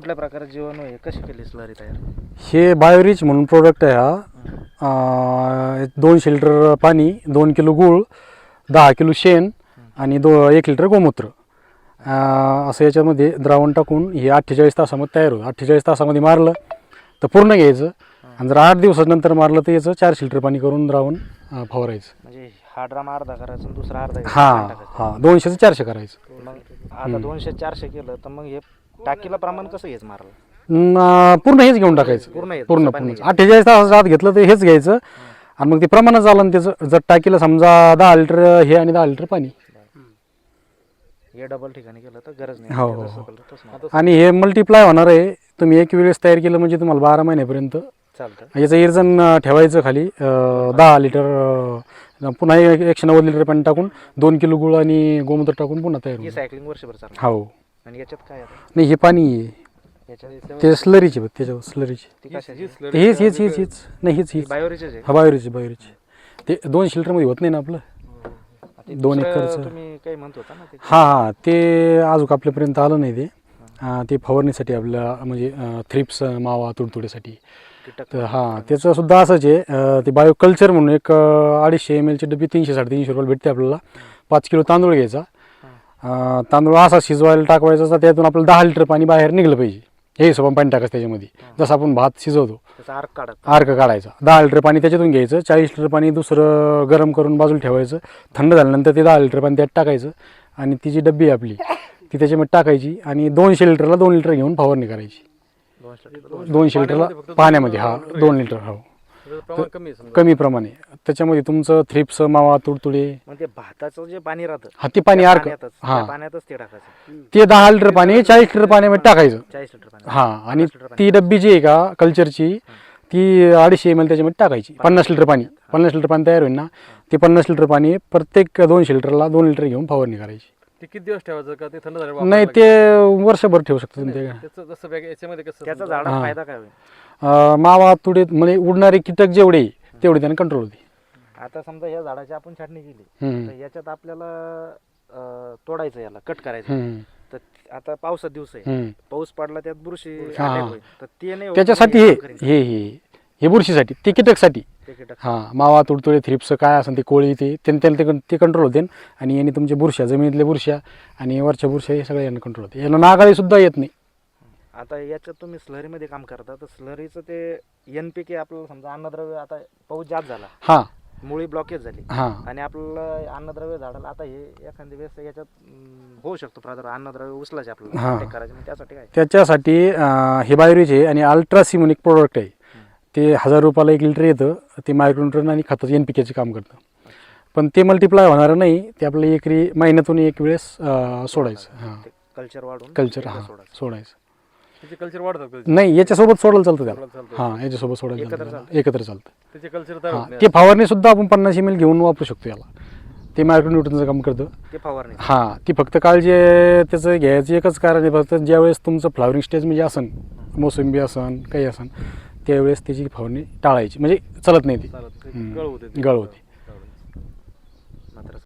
कुठल्या प्रकारचे जीवाणू आहे कशी केली स्लरी तयार? हे बायोरिच म्हणून प्रोडक्ट आहे हा. अं, दोनशे लिटर पाणी दोन किलो गूळ दहा किलो शेण आणि दो एक लिटर गोमूत्र. अं, असं याच्यामध्ये द्रावण टाकून हे अठ्ठेचाळीस तासामध्ये तयार होतं अठ्ठेचाळीस तासामध्ये मारलं तर पूर्ण घ्यायचं. आणि जर आठ दिवसानंतर मारलं तर याचं चारशे लिटर पाणी करून द्रावण अं, फवारायचं. म्हणजे हा ड्रामा अर्धा करायचा आणि दुसरा अर्धा हां टाकायचा. हां दोनशेचं चारशे करायचं. मग आता दोनशे चारशे केलं तर मग हे टाकीला प्रमाण कसं हेच मारलं? न- पूर्ण हेच घेऊन टाकायचं. पूर्ण हेच, पूर्ण अठ्ठेचाळीस तासाचं आत घेतलं तर हेच घ्यायचं. आणि मग ते प्रमाणात झालं ना त्याचं जर टाकीला समजा दहा लिटर हे आणि दहा लिटर पाणी. हे डबल ठिकाणी केलं तर गरज नाही. हो, हो, हो. आणि हे मल्टिप्लाय होणार आहे. तुम्ही एक वेळेस तयार केलं म्हणजे तुम्हाला बारा महिन्यापर्यंत. चालतं. याचं इर्जन अं, ठेवायचं खाली. अं, दहा लिटर अं, पुन्हा एक- एकशे नव्वद लिटर पाणी टाकून दोन किलो गुळ आणि गोमूत्र टाकून पुन्हा तयार ही होईल सायकलिंग वर्षभर चालणार. हो. आणि याच्यात काय आता नाही हे पाणी आहे. याच्यात ते स्लरीचे त्याच्यावर स्लरीचे ती कशाची? ते हेच हेच हेच हेच. नाही हेच हेच. बायोरीचेच आहे हा बायोरीचे बायोरीचे ते दोनशे लिटरमध्ये होत नाही ना आपलं? ते दोन दुसरं एकरचं. तुम्ही काही म्हणत होता ना ते हां हां. ते अजून आपल्यापर्यंत आलं नाही ते. ते फवारणीसाठी आपल्या म्हणजे थ्रिप्स मावा तुडतुडीसाठी कीटक तर हां त्याचं सुद्धा असंच आहे. अं, ते बायो कल्चर म्हणून एक अं, अडीचशे एम एलची डबी तीनशे साडेतीनशे रुपयाला भेटते आपल्याला. पाच किलो तांदूळ घ्यायचा. तांदूळ असा शिजवायला टाकवायचा तर त्यातून आपल्याला दहा लिटर पाणी बाहेर निघलं पाहिजे. हे हिशोबाने पाणी टाकायचं त्याच्यामध्ये. जसं आपण भात शिजवतो. अर्क काढत अर्क काढायचा. दहा लिटर पाणी त्याच्यातून घ्यायचं. चाळीस लिटर पाणी दुसरं गरम करून बाजूला ठेवायचं. थंड झाल्यानंतर ते दहा लिटर पाणी त्यात टाकायचं. आणि ती जी डब्बी आहे आपली ती त्याच्यामध्ये टाकायची आणि दोनशे लिटरला दोन लिटर घेऊन फवारणी करायची. दोनशे लिटर. दोनशे लिटरला पाण्यामध्ये हा दोन लिटर हो. प्रमाण कमी आहे समजा. कमी प्रमाणे त्याच्यामध्ये तुमचं थ्रिप्स मावा तुडतुडे. मग ते भाताचं जे पाणी राहतं हा ते पाणी त्या अर्क पाण्यातच हा. पाण्यातच ते टाकायचं. ते दहा लिटर पाणी चाळीस लिटर पाण्यामध्ये टाकायचं. चाळीस लिटर पाणी. हा आणि पन्नास लिटर पाणी. ती डब्बी जी आहे का कल्चरची ती अडीचशे एम एल त्याच्यामध्ये टाकायची. पन्नास लिटर पाणी. पन्नास लिटर पाणी तयार होईल ना ते पन्नास लिटर पाणी प्रत्येक दोनशे लिटरला दोन लिटर घेऊन फवारणी करायची. ते किती दिवस ठेवायचं का? ते थंड झालं नाही ते वर्षभर ठेवू शकतो तुम्ही ते. त्याचं जसं बॅग याच्यामध्ये कसं त्याचा समजा- झाडात हा. फायदा काय होईल? मावा तुडे म्हणजे उडणारे कीटक जेवढे तेवढे त्याने कंट्रोल होते आता समजा या झाडाची आपण छाटणी केली. तर याच्यात आपल्याला अं, तोडायचं याला कट करायचं हम्म. तर आता पावसात दिवस आहे. पाऊस पडला त्यात बुरशी हा. attack होईल. तर ते नाही होत, त्याच्यासाठी हे हे. हे हे हे बुरशीसाठी ते कीटकसाठी ते कीटक. हां मावा तुडतुडे थ्रिप्स काय असेल ते कोळी ते त्यांनी ते ते कंट्रोल होते आणि यांनी तुमच्या बुरशा जमिनीतल्या बुरशा आणि वरच्या बुरशा हे सगळं यांना कंट्रोल होते यांना नागाळी सुद्धा येत नाही आता याच्यात तुम्ही स्लरीमध्ये काम करता तर स्लरीचं ते एन पी के आपल्याला समजा अन्नद्रव्य आता पाऊस जास्त झाला. हां. मुळी ब्लॉकेज झाली. हां. आणि आपल्याला अन्नद्रव्य झाडाला आता हे एखाद्या वेळेस याच्यात अं, होऊ शकतो प्रादुर्भाव. अन्नद्रव्य उचलायचे आपल्याला. हा. attack करायचे. मग त्यासाठी काय? त्याच्यासाठी अं, हे बायोरिच आहे आणि अल्ट्रासी म्हणून एक प्रोडक्ट आहे ते हजार रुपयाला एक लिटर येतं. ते मायक्रोन्यूट्रन आणि खताचं एन पी केचं काम करतं. पण ते मल्टिप्लाय होणार नाही. ते आपल्याला एकरी महिन्यातून एक वेळेस अं, सोडायचं. हां. ते कल्चर वाढून कल्चर एकदा हां. सोडायचं. सोडायचं. त्याचे कल्चर वाढतात नाही याच्यासोबत सोडायला चालतं त्याला चालतं. हां याच्यासोबत सोडायला एकत्र चालतं चालतं. त्याला. एकत्र चालतं त्याचे कल्चर तयार हां नाही ते फवारणी सुद्धा आपण पन्नास एम एल घेऊन वापरू शकतो याला ते मायक्रोन्यूटनचं काम करतं ते फवारणी हां ती फक्त काळजी आहे, त्याचं घ्यायचं एकच कारण आहे फक्त ज्यावेळेस तुमचं फ्लावरिंग स्टेज म्हणजे असन मोसंबी असन काही असन त्यावेळेस त्याची फवारणी टाळायची म्हणजे चालत नाही ती चालत नाही. हम्म. गळ होते ते. गळ होते